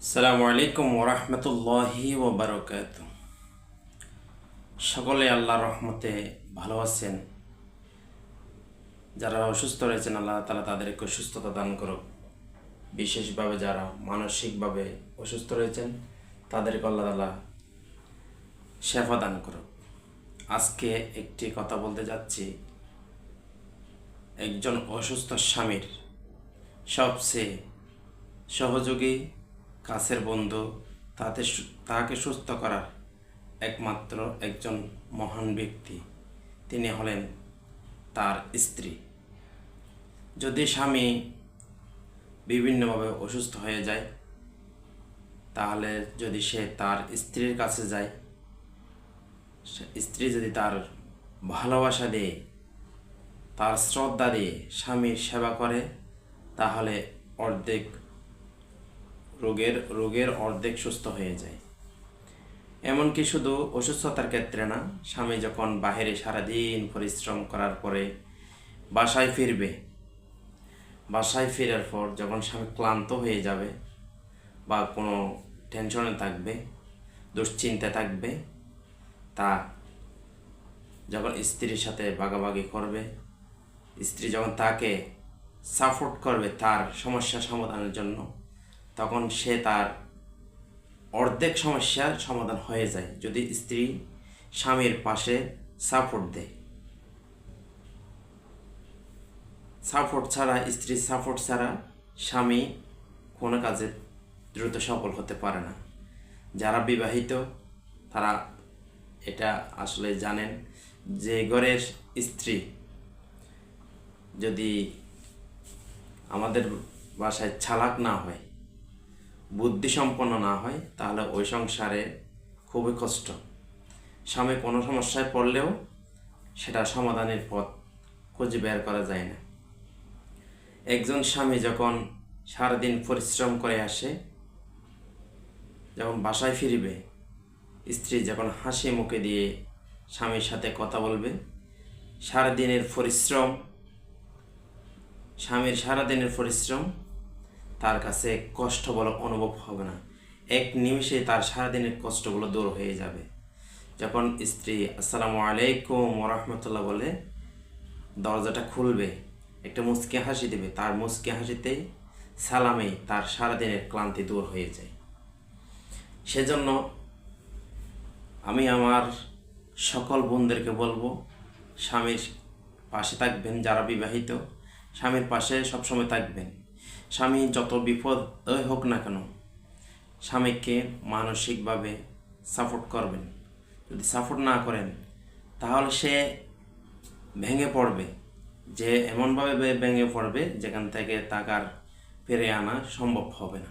সালামু আলাইকুম ওরহমতুল্লাহি ওবরকাত সকলে আল্লাহর রহমতে ভালো আছেন। যারা অসুস্থ রয়েছেন, আল্লাহ তালা তাদেরকে সুস্থতা দান করুক। বিশেষভাবে যারা মানসিকভাবে অসুস্থ রয়েছেন, তাদেরকে আল্লাহ তালা শেফা দান করুক। আজকে একটি কথা বলতে যাচ্ছি। একজন অসুস্থ স্বামীর সবচেয়ে সহযোগী কাছের বন্ধু, তাতে তাকে সুস্থ করার একমাত্র একজন মহান ব্যক্তি তিনি হলেন তার স্ত্রী। যদি স্বামী বিভিন্নভাবে অসুস্থ হয়ে যায়, তাহলে যদি সে তার স্ত্রীর কাছে যায় স্ত্রী যদি তার ভালোবাসা দিয়ে, তার শ্রদ্ধা দিয়ে স্বামীর সেবা করে, তাহলে অর্ধেক রোগের রোগের অর্ধেক সুস্থ হয়ে যায়। এমনকি শুধু অসুস্থতার ক্ষেত্রে না, স্বামী যখন বাহিরে সারাদিন পরিশ্রম করার পরে বাসায় ফিরবে, বাসায় ফেরার পর যখন স্বামী ক্লান্ত হয়ে যাবে বা কোনো টেনশনে থাকবে, দুশ্চিন্তা থাকবে, তা যখন স্ত্রীর সাথে ভাগাভাগি করবে, স্ত্রী যখন তাকে সাপোর্ট করবে তার সমস্যা সমাধানের জন্য তখন সে তার অর্ধেক সমস্যার সমাধান হয়ে যায় যদি স্ত্রী স্বামীর পাশে সাপোর্ট দেয়। সাপোর্ট ছাড়া স্ত্রীর সাপোর্ট ছাড়া স্বামী কোনো কাজে দ্রুত সফল হতে পারে না। যারা বিবাহিত, তারা এটা আসলে জানেন যে ঘরের স্ত্রী যদি আমাদের বাসায় চালাক না হয় বুদ্ধিসম্পন্ন না হয়, তাহলে ওই সংসারে খুবই কষ্ট। স্বামী কোনো সমস্যায় পড়লেও সেটা সমাধানের পথ খুঁজে বের করা যায় না। একজন স্বামী যখন সারাদিন পরিশ্রম করে আসে, যখন বাসায় ফিরবে, স্ত্রী যখন হাসি মুখে দিয়ে স্বামীর সাথে কথা বলবে, সারাদিনের পরিশ্রম, স্বামীর সারাদিনের পরিশ্রম তার কাছে কষ্ট বলে অনুভব হবে না। এক নিমিষে তার সারাদিনের কষ্টগুলো দূর হয়ে যাবে। যখন স্ত্রী, আসসালামু আলাইকুম রহমতুল্লাহ বলে, দরজাটা খুলবে, একটা মুচকি হাসি দেবে। তার মুচকি হাসিতেই সালামে তার সারাদিনের ক্লান্তি দূর হয়ে যায়। সেজন্য আমি আমার সকল বোনদেরকে বলব, স্বামীর পাশে থাকবেন যারা বিবাহিত। স্বামীর পাশে সবসময় থাকবেন। স্বামী যত বিপদ হোক না কেন, স্বামীকে মানসিকভাবে সাপোর্ট করবেন। যদি সাপোর্ট না করেন, তাহলে সে ভেঙে পড়বে। যে এমনভাবে ভেঙে পড়বে, যেখান থেকে তাকার ফিরে আনা সম্ভব হবে না।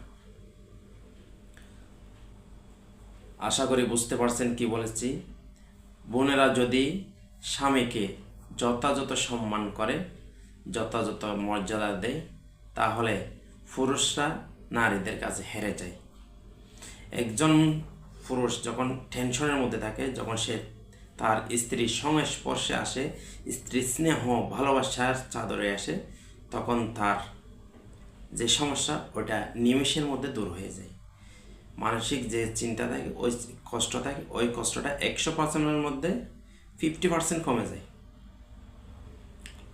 আশা করি বুঝতে পারছেন কি বলেছি। বোনেরা যদি স্বামীকে যথাযথ সম্মান করে, যথাযথ মর্যাদা দেয় তাহলে পুরুষরা নারীদের কাছে হেরে যায়। একজন পুরুষ যখন টেনশনের মধ্যে থাকে, যখন সে তার স্ত্রীর সংস্পর্শে আসে স্ত্রীর স্নেহ, ভালোবাসার চাদরে আসে, তখন তার যে সমস্যা, ওটা নিমেষের মধ্যে দূর হয়ে যায়। মানসিক যে চিন্তা থাকে, ওই কষ্ট থাকে, ওই কষ্টটা একশো পার্সেন্টের মধ্যে ফিফটি পার্সেন্ট কমে যায়।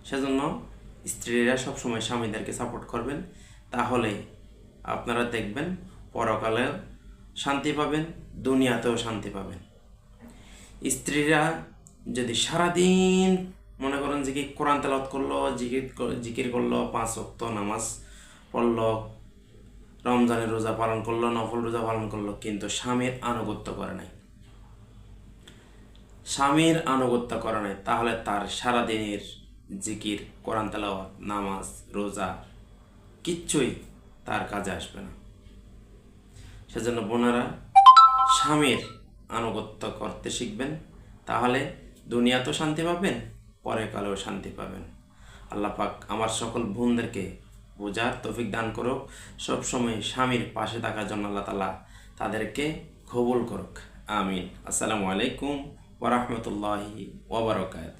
সেজন্য স্ত্রীরা সবসময় স্বামীদেরকে সাপোর্ট করবেন। তাহলে আপনারা দেখবেন পরকালে শান্তি পাবেন, দুনিয়াতেও শান্তি পাবেন। স্ত্রীরা যদি সারাদিন মনে করেন যে কি কোরআন তেলাওয়াত করল, জিকির জিকির করল, পাঁচ ওয়াক্ত নামাজ পড়ল, রমজানের রোজা পালন করল, নফল রোজা পালন করল, কিন্তু স্বামীর আনুগত্য করে নাই। স্বামীর আনুগত্য করে নাই, তাহলে তার সারাদিনের জিকির, কোরআন তেলাওয়াত, নামাজ, রোজা, কিচ্ছুই তার কাজে আসবে না। সেজন্য বোনারা, স্বামীর আনুগত্য করতে শিখবেন, তাহলে দুনিয়া তো শান্তি পাবেন পরে কালেও শান্তি পাবেন। আল্লাহ পাক আমার সকল বোনদেরকে বোঝার তৌফিক দান করুক। সবসময় স্বামীর পাশে থাকার জন্য আল্লাহ তালা তাদেরকে কবুল করুক। আমিন। আসসালামু আলাইকুম ওরহমতুল্লাহি ওবরকাত